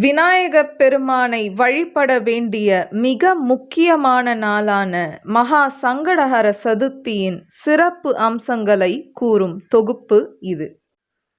விநாயகப் பெருமானை வழிபட வேண்டிய மிக முக்கியமான நாளான மகா சங்கடஹர சதுர்த்தியின் சிறப்பு அம்சங்களை கூறும் தொகுப்பு இது.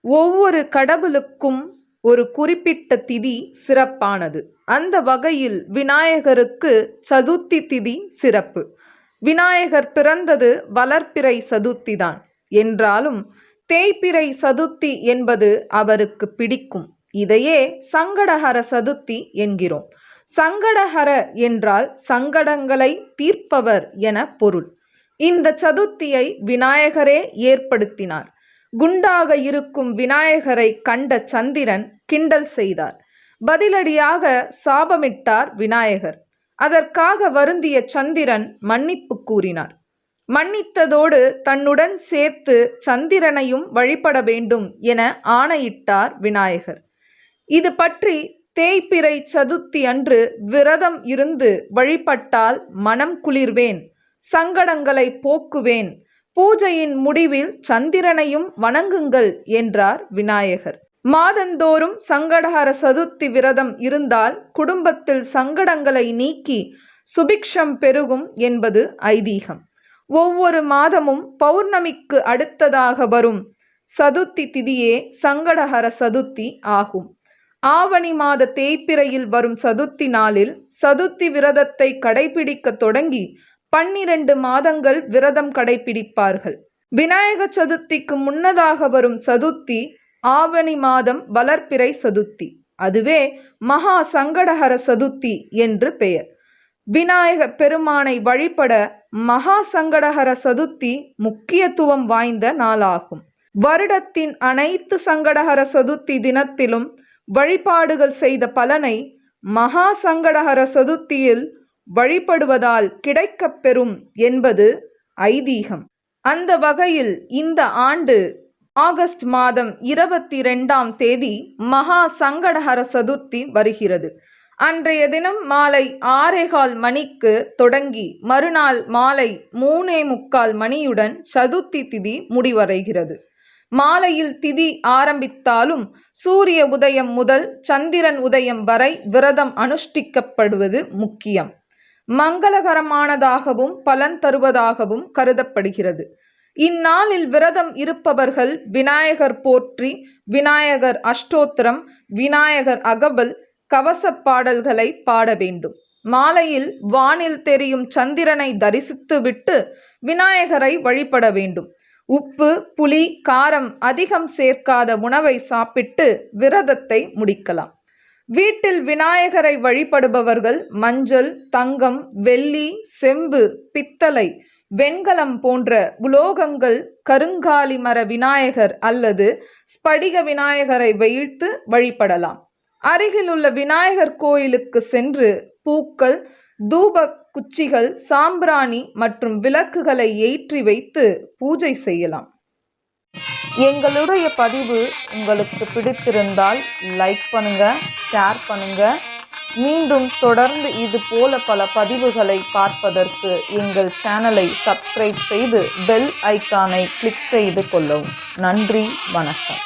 ஒவ்வொரு கடவுளுக்கும் ஒரு குறிப்பிட்ட திதி சிறப்பானது. அந்த வகையில் விநாயகருக்கு சதுர்த்தி திதி சிறப்பு. விநாயகர் பிறந்தது வளர்ப்பிறை சதுர்த்திதான். என்றாலும் தேய்பிறை சதுர்த்தி என்பது அவருக்கு பிடிக்கும். இதையே சங்கடஹர சதுர்த்தி என்கிறோம். சங்கடஹர என்றால் சங்கடங்களை தீர்ப்பவர் என பொருள். இந்த சதுர்த்தியை விநாயகரே ஏற்படுத்தினார். குண்டாக இருக்கும் விநாயகரை கண்ட சந்திரன் கிண்டல் செய்தார். பதிலடியாக சாபமிட்டார் விநாயகர். அதற்காக வருந்திய சந்திரன் மன்னிப்பு கூறினார். மன்னித்ததோடு தன்னுடன் சேர்த்து சந்திரனையும் வழிபட வேண்டும் என ஆணையிட்டார் விநாயகர். இது பற்றி தேய்பிறை சதுர்த்தி அன்று விரதம் இருந்து வழிபட்டால் மனம் குளிர்வேன் சங்கடங்களை போக்குவேன் பூஜையின் முடிவில் சந்திரனையும் வணங்குங்கள் என்றார் விநாயகர். மாதந்தோறும் சங்கடஹர சதுர்த்தி விரதம் இருந்தால் குடும்பத்தில் சங்கடங்களை நீக்கி சுபிக்ஷம் பெருகும் என்பது ஐதீகம். ஒவ்வொரு மாதமும் பௌர்ணமிக்கு அடுத்ததாக வரும் சதுர்த்தி திதியே சங்கடஹர சதுர்த்தி ஆகும். ஆவணி மாத தேய்பிறையில் வரும் சதுர்த்தி நாளில் சதுர்த்தி விரதத்தை கடைபிடிக்க தொடங்கி பன்னிரண்டு மாதங்கள் விரதம் கடைபிடிப்பார்கள். விநாயக சதுர்த்திக்கு முன்னதாக வரும் சதுர்த்தி ஆவணி மாதம் வளர்ப்பிறை சதுர்த்தி. அதுவே மகா சங்கடஹர சதுர்த்தி என்று பெயர். விநாயக பெருமானை வழிபட மகா சங்கடஹர சதுர்த்தி முக்கியத்துவம் வாய்ந்த நாளாகும். வருடத்தின் அனைத்து சங்கடஹர சதுர்த்தி தினத்திலும் வழிபாடுகள் செய்த பலனை மகா சங்கடஹர சதுர்த்தியில் வழிபடுவதால் கிடைக்கப் பெறும் என்பது ஐதீகம். அந்த வகையில் இந்த ஆண்டு ஆகஸ்ட் மாதம் இருபத்தி ரெண்டாம் தேதி மகா சங்கடஹர சதுர்த்தி வருகிறது. அன்றைய தினம் மாலை ஆறேகால் மணிக்கு தொடங்கி மறுநாள் மாலை மூணே முக்கால் மணியுடன் சதுர்த்தி திதி முடிவடைகிறது. மாலையில் திதி ஆரம்பித்தாலும் சூரிய உதயம் முதல் சந்திரன் உதயம் வரை விரதம் அனுஷ்டிக்கப்படுவது முக்கியம். மங்களகரமானதாகவும் பலன் தருவதாகவும் கருதப்படுகிறது. இந்நாளில் விரதம் இருப்பவர்கள் விநாயகர் போற்றி விநாயகர் அஷ்டோத்திரம் விநாயகர் அகபல் கவச பாடல்களை பாட வேண்டும். மாலையில் வானில் தெரியும் சந்திரனை தரிசித்துவிட்டு விநாயகரை வழிபட வேண்டும். உப்பு புளி காரம் அதிகம் சேர்க்காத உணவை சாப்பிட்டு விரதத்தை முடிக்கலாம். வீட்டில் விநாயகரை வழிபடுபவர்கள் மஞ்சள் தங்கம் வெள்ளி செம்பு பித்தளை வெண்கலம் போன்ற உலோகங்கள் கருங்காலி மர விநாயகர் அல்லது ஸ்படிக விநாயகரை வைத்து வழிபடலாம். அருகிலுள்ள விநாயகர் கோயிலுக்கு சென்று பூக்கள் தூப குச்சிகள் சாம்பிராணி மற்றும் விளக்குகளை ஏற்றி வைத்து பூஜை செய்யலாம். எங்களுடைய பதிவு உங்களுக்கு பிடித்திருந்தால் லைக் பண்ணுங்க ஷேர் பண்ணுங்க. மீண்டும் தொடர்ந்து இது போல பல பதிவுகளை பார்ப்பதற்கு எங்கள் சேனலை சப்ஸ்கிரைப் செய்து பெல் ஐக்கானை கிளிக் செய்து கொள்ளவும். நன்றி வணக்கம்.